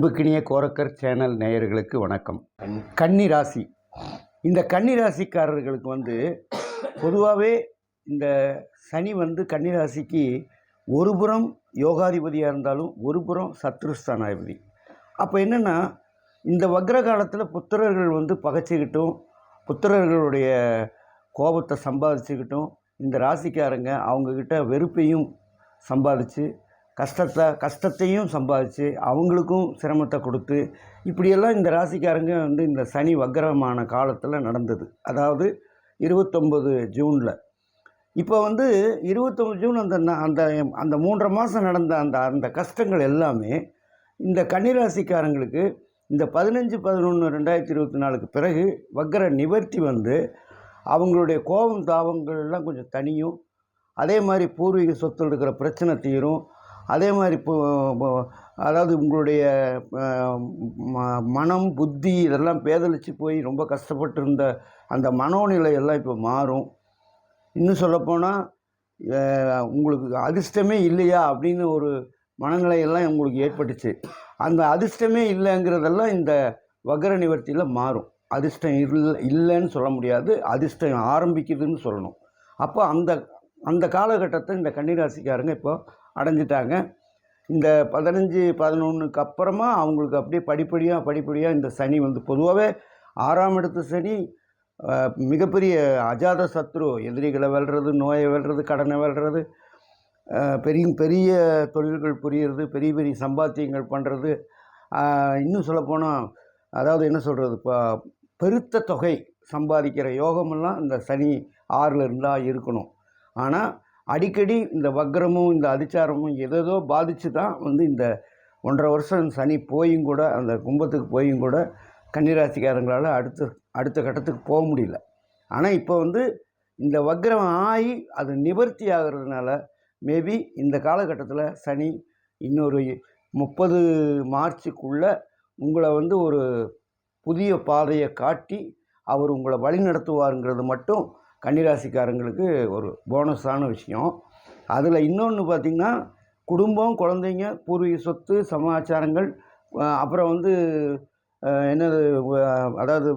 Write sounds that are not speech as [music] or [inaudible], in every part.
அன்புக்கினிய Gorakkar channel நேயர்களுக்கு வணக்கம். கன்னி ராசி. இந்த கன்னி ராசிக்காரர்களுக்கு வந்து பொதுவாகவே இந்த சனி வந்து கன்னி ராசிக்கு ஒரு புறம் யோகாதிபதியாக இருந்தாலும் ஒரு புறம் சத்ருஸ்தானாதிபதி. அப்போ என்னென்னா இந்த வக்ர காலத்தில் புத்திரர்கள் வந்து பகைச்சிக்கிட்டும் புத்திரர்களுடைய கோபத்தை சம்பாதிச்சுக்கிட்டும் இந்த ராசிக்காரங்க அவங்கக்கிட்ட வெறுப்பையும் சம்பாதிச்சு கஷ்டத்தை கஷ்டத்தையும் சம்பாதிச்சு அவங்களுக்கும் சிரமத்தை கொடுத்து இப்படியெல்லாம் இந்த ராசிக்காரங்க வந்து இந்த சனி வக்கரமான காலத்தில் நடந்தது. அதாவது இருபத்தொம்பது ஜூனில். இப்போ வந்து இருபத்தொம்பது ஜூன் அந்த அந்த அந்த மூன்றரை மாதம் நடந்த அந்த அந்த கஷ்டங்கள் எல்லாமே இந்த கன்னிராசிக்காரங்களுக்கு இந்த பதினஞ்சு பதினொன்று ரெண்டாயிரத்தி இருபத்தி நாலுக்கு பிறகு வக்கர நிவர்த்தி வந்து அவங்களுடைய கோபம் தாபங்கள்லாம் கொஞ்சம் தனியும் அதே மாதிரி பூர்வீக சொத்து எடுக்கிற பிரச்சனை தீரும். அதே மாதிரி இப்போ அதாவது உங்களுடைய ம- மனம் புத்தி இதெல்லாம் பேதலிச்சு போய் ரொம்ப கஷ்டப்பட்டு இருந்த அந்த மனோநிலை எல்லாம் இப்போ மாறும். இன்னும் சொல்லப்போனால் உங்களுக்கு அதிர்ஷ்டமே இல்லையா அப்படின்னு ஒரு மனநிலை எல்லாம் உங்களுக்கு ஏற்பட்டுச்சு. அந்த அதிர்ஷ்டமே இல்லைங்கிறதெல்லாம் இந்த வக்கர நிவர்த்தியில் மாறும். அதிர்ஷ்டம் இல்லை இல்லைன்னு சொல்ல முடியாது. அதிர்ஷ்டம் ஆரம்பிக்குதுன்னு சொல்லணும். அப்போ அந்த அந்த காலகட்டத்தை இந்த கன்னிராசிக்காரங்க இப்போது அடைஞ்சிட்டாங்க. இந்த பதினஞ்சு பதினொன்றுக்கு அப்புறமா அவங்களுக்கு அப்படியே படிப்படியாக படிப்படியாக இந்த சனி வந்து பொதுவாகவே ஆறாம் இடத்து சனி மிகப்பெரிய அஜாத சத்ரு. எதிரிகளை வெல்றது நோயை வெல்றது கடனை வெல்றது பெரிய பெரிய தொழில்கள் புரியுறது பெரிய பெரிய சம்பாத்தியங்கள் பண்ணுறது இன்னும் சொல்லப்போனால் அதாவது என்ன சொல்கிறது இப்போ பெருத்த தொகை சம்பாதிக்கிற யோகமெல்லாம் இந்த சனி ஆறில் இருந்தால் இருக்கணும். ஆனால் அடிக்கடி இந்த வக்ரமும் இந்த அதிச்சாரமும் எதேதோ பாதித்து தான் வந்து இந்த ஒன்றரை வருஷம் சனி போயும் கூட அந்த கும்பத்துக்கு போயும் கூட கன்னிராசிக்காரங்களால் அடுத்த அடுத்த கட்டத்துக்கு போக முடியல. ஆனால் இப்போ வந்து இந்த வக்ரம் ஆகி அது நிவர்த்தி ஆகிறதுனால மேபி இந்த காலகட்டத்தில் சனி இன்னொரு முப்பது மார்ச்சுக்குள்ளே உங்களை வந்து ஒரு புதிய பாதையை காட்டி அவர் உங்களை வழி நடத்துவாருங்கிறது மட்டும் கன்னிராசிக்காரங்களுக்கு ஒரு போனஸான விஷயம். அதில் இன்னொன்று பார்த்திங்கன்னா குடும்பம் குழந்தைங்க பூர்வீக சொத்து சமாச்சாரங்கள் அப்புறம் வந்து என்னது அதாவது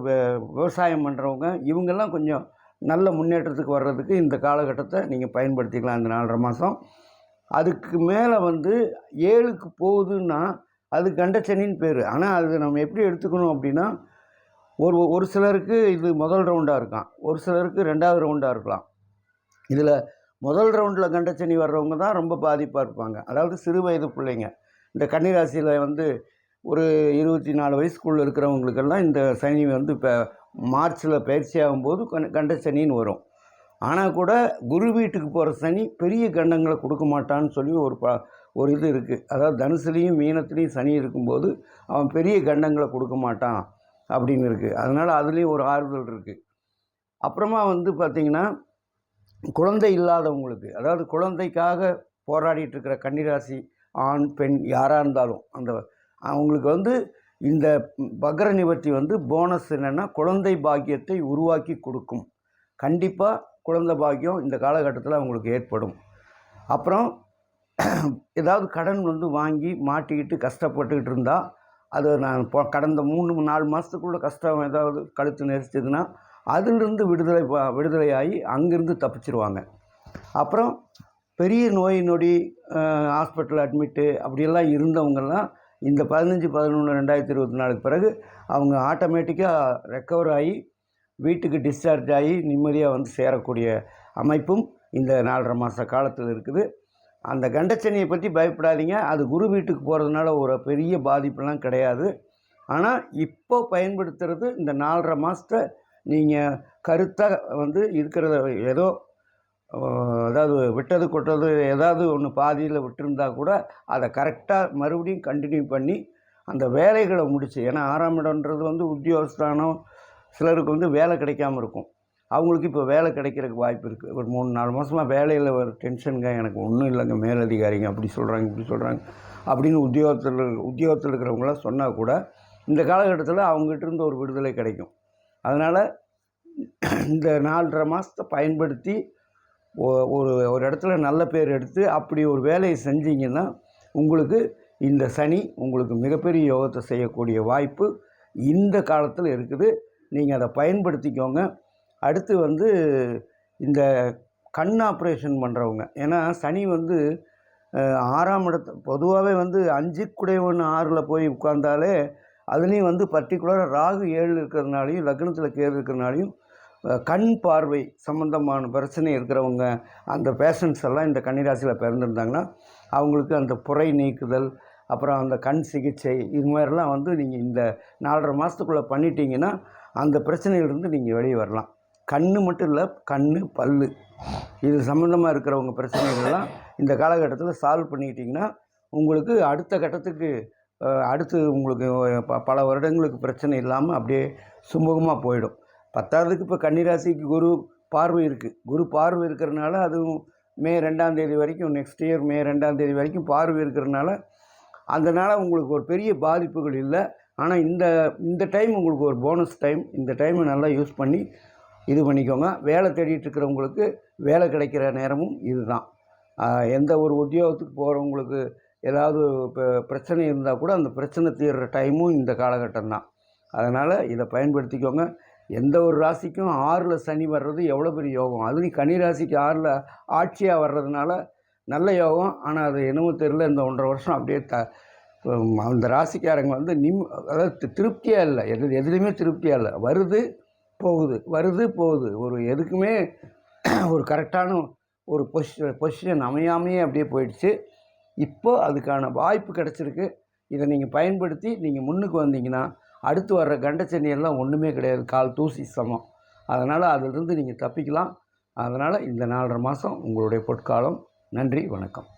விவசாயம் பண்ணுறவங்க இவங்கெல்லாம் கொஞ்சம் நல்ல முன்னேற்றத்துக்கு வர்றதுக்கு இந்த காலகட்டத்தை நீங்கள் பயன்படுத்திக்கலாம் இந்த நாலரை மாதம் அதுக்கு மேலே வந்து ஏழுக்கு போகுதுன்னா அது கண்டச்சனின்னு பேர். ஆனால் அது நம்ம எப்படி எடுத்துக்கணும் அப்படின்னா ஒரு ஒரு சிலருக்கு இது முதல் ரவுண்டாக இருக்கான். ஒரு சிலருக்கு ரெண்டாவது ரவுண்டாக இருக்கலாம். இதில் முதல் ரவுண்டில் கண்டச்சனி வர்றவங்க தான் ரொம்ப பாதிப்பாக இருப்பாங்க. அதாவது சிறு வயது பிள்ளைங்க. இந்த கன்னிராசியில் வந்து ஒரு இருபத்தி நாலு வயசுக்குள்ளே இருக்கிறவங்களுக்கெல்லாம் இந்த சனி வந்து இப்போ மார்ச்சில் பயிற்சி ஆகும்போது கண் கண்டச்சனின்னு வரும். ஆனால் கூட குரு வீட்டுக்கு போகிற சனி பெரிய கண்டங்களை கொடுக்க மாட்டான்னு சொல்லி ஒரு ப ஒரு இது இருக்குது அதாவது தனுசுலேயும் மீனத்துலேயும் சனி இருக்கும்போது அவன் பெரிய கண்டங்களை கொடுக்க மாட்டான். அப்படின்னு இருக்குது அதனால் அதுலேயும் ஒரு ஆறுதல் இருக்குது அப்புறமா வந்து பார்த்திங்கன்னா குழந்தை இல்லாதவங்களுக்கு அதாவது குழந்தைக்காக போராடிட்டு இருக்கிற கன்னிராசி ஆண் பெண் யாராக இருந்தாலும் அந்த அவங்களுக்கு வந்து இந்த பக்ர நிவர்த்தி வந்து போனஸ் என்னென்னா குழந்தை பாக்கியத்தை உருவாக்கி கொடுக்கும். கண்டிப்பாக குழந்தை பாக்கியம் இந்த காலகட்டத்தில் அவங்களுக்கு ஏற்படும். அப்புறம் ஏதாவது கடன் வந்து வாங்கி மாட்டிக்கிட்டு கஷ்டப்பட்டுக்கிட்டு இருந்தால் அது நான் இப்போ கடந்த மூணு நாலு மாதத்துக்குள்ளே கஷ்டம் ஏதாவது கழுத்து நெரிச்சதுன்னா அதிலிருந்து விடுதலை பா- விடுதலையாகி அங்கேருந்து தப்பிச்சிருவாங்க. அப்புறம் பெரிய நோய் நொடி ஹாஸ்பிட்டல் அட்மிட்டு அப்படியெல்லாம் இருந்தவங்கெல்லாம் இந்த பதினஞ்சு பதினொன்று ரெண்டாயிரத்தி இருபத்தி நாலுக்கு பிறகு அவங்க ஆட்டோமேட்டிக்காக ரெக்கவர் ஆகி வீட்டுக்கு டிஸ்சார்ஜ் ஆகி நிம்மதியாக வந்து சேரக்கூடிய அமைப்பும் இந்த நாலரை மாத காலத்தில் இருக்குது. அந்த கண்டச்சனியை பற்றி பயப்படாதீங்க. அது குரு வீட்டுக்கு போகிறதுனால ஒரு பெரிய பாதிப்புலாம் கிடையாது. ஆனால் இப்போ பயன்படுத்துறது இந்த நாலரை மாதத்தை நீங்கள் கருத்தாக வந்து இருக்கிறத ஏதோ ஏதாவது அதாவது விட்டது கொட்டது ஏதாவது ஒன்று பாதியில் விட்டுருந்தா கூட அதை கரெக்டாக மறுபடியும் கண்டினியூ பண்ணி அந்த வேலைகளை முடிச்சு. ஏன்னா ஆறாம் இடம்ன்றது வந்து உத்தியோகஸ்தானம் சிலருக்கு வந்து வேலை கிடைக்காம இருக்கும். அவங்களுக்கு இப்போ வேலை கிடைக்கிறதுக்கு வாய்ப்பு இருக்குது ஒரு மூணு நாலு மாதமாக வேலையில் ஒரு டென்ஷனுங்க எனக்கு ஒன்றும் இல்லைங்க மேலதிகாரிங்க அப்படி சொல்கிறாங்க இப்படி சொல்கிறாங்க அப்படின்னு உத்தியோகத்தில் உத்தியோகத்தில் இருக்கிறவங்களாம் சொன்னால் கூட இந்த காலகட்டத்தில் அவங்ககிட்ட இருந்து ஒரு விடுதலை கிடைக்கும். அதனால் இந்த நாலரை மாதத்தை பயன்படுத்தி ஒரு ஒரு இடத்துல நல்ல பேர் எடுத்து அப்படி ஒரு வேலையை செஞ்சீங்கன்னா உங்களுக்கு இந்த சனி உங்களுக்கு மிகப்பெரிய யோகத்தை செய்யக்கூடிய வாய்ப்பு இந்த காலத்தில் இருக்குது. நீங்கள் அதை பயன்படுத்திக்கோங்க. அடுத்து வந்து இந்த கண் ஆப்ரேஷன் பண்ணுறவங்க ஏன்னா சனி வந்து ஆறாம் இடத்து பொதுவாகவே வந்து அஞ்சு குடைவன் ஆறில் போய் உட்கார்ந்தாலே அதுலேயும் வந்து பர்டிகுலராக ராகு ஏழு இருக்கிறதுனாலையும் லக்னத்தில் கேது இருக்கிறனாலையும் கண் பார்வை சம்மந்தமான பிரச்சனை இருக்கிறவங்க அந்த பேஷண்ட்ஸ் எல்லாம் இந்த கன்னிராசியில் பிறந்திருந்தாங்கன்னா அவங்களுக்கு அந்த புரை நீக்குதல் அப்புறம் அந்த கண் சிகிச்சை இது மாதிரிலாம் வந்து நீங்கள் இந்த நாலரை மாதத்துக்குள்ளே பண்ணிட்டீங்கன்னா அந்த பிரச்சனையிலிருந்து நீங்கள் வெளியே வரலாம். கண் மட்டும் இல்லை கண் பல்லு. இது சம்மந்தமாக இருக்கிறவங்க பிரச்சனைகள்லாம் இந்த காலகட்டத்தில் சால்வ் பண்ணிக்கிட்டிங்கன்னா உங்களுக்கு அடுத்த கட்டத்துக்கு அடுத்து உங்களுக்கு ப- பல வருடங்களுக்கு பிரச்சனை இல்லாமல் அப்படியே சுமூகமாக போயிடும். பத்தாவதுக்கு இப்போ கன்னிராசிக்கு குரு பார்வை இருக்குது குரு பார்வை இருக்கிறனால அதுவும் மே ரெண்டாம் தேதி வரைக்கும் நெக்ஸ்ட் இயர் மே ரெண்டாம் தேதி வரைக்கும் பார்வை இருக்கிறனால அதனால் உங்களுக்கு ஒரு பெரிய பாதிப்புகள் இல்லை. ஆனால் இந்த இந்த டைம் உங்களுக்கு ஒரு போனஸ் டைம் இந்த டைமை நல்லா யூஸ் பண்ணி இது பண்ணிக்கோங்க. வேலை தேடிட்டு இருக்கிறவங்களுக்கு வேலை கிடைக்கிற நேரமும் இதுதான். எந்த ஒரு உத்தியோகத்துக்கு போகிறவங்களுக்கு ஏதாவது இப்போ பிரச்சனை இருந்தால் கூட அந்த பிரச்சனை தீர்ற டைமும் இந்த காலகட்டம் தான் அதனால் இதை பயன்படுத்திக்கோங்க. எந்த ஒரு ராசிக்கும் ஆறில் சனி வர்றது எவ்வளோ பெரிய யோகம். அதுலேயும் கனி ராசிக்கு ஆறில் ஆட்சியாக வர்றதுனால நல்ல யோகம். ஆனால் அது என்னமோ தெரியல. இந்த ஒன்றரை வருஷம் அப்படியே த அந்த ராசிக்காரங்க வந்து நிம் அதாவது திருப்தியாக இல்லை. எது எதுலேயுமே திருப்தியாக இல்லை. வருது போகுது வருது போகுது. ஒரு எதுக்குமே [clears throat] ஒரு கரெக்டான ஒரு பொசிஷன் பொசிஷன் அமையாமையே அப்படியே போயிடுச்சு. இப்போ அதுக்கான வாய்ப்பு கிடச்சிருக்கு. இதை நீங்கள் பயன்படுத்தி நீங்கள் முன்னுக்கு வந்தீங்கன்னா அடுத்து வர்ற கண்டச்சனி ஒன்றுமே கிடையாது. கால் தூசி சமம். அதனால் அதிலிருந்து நீங்கள் தப்பிக்கலாம். அதனால் இந்த நாலரை மாதம் உங்களுடைய பொற்காலம். நன்றி வணக்கம்.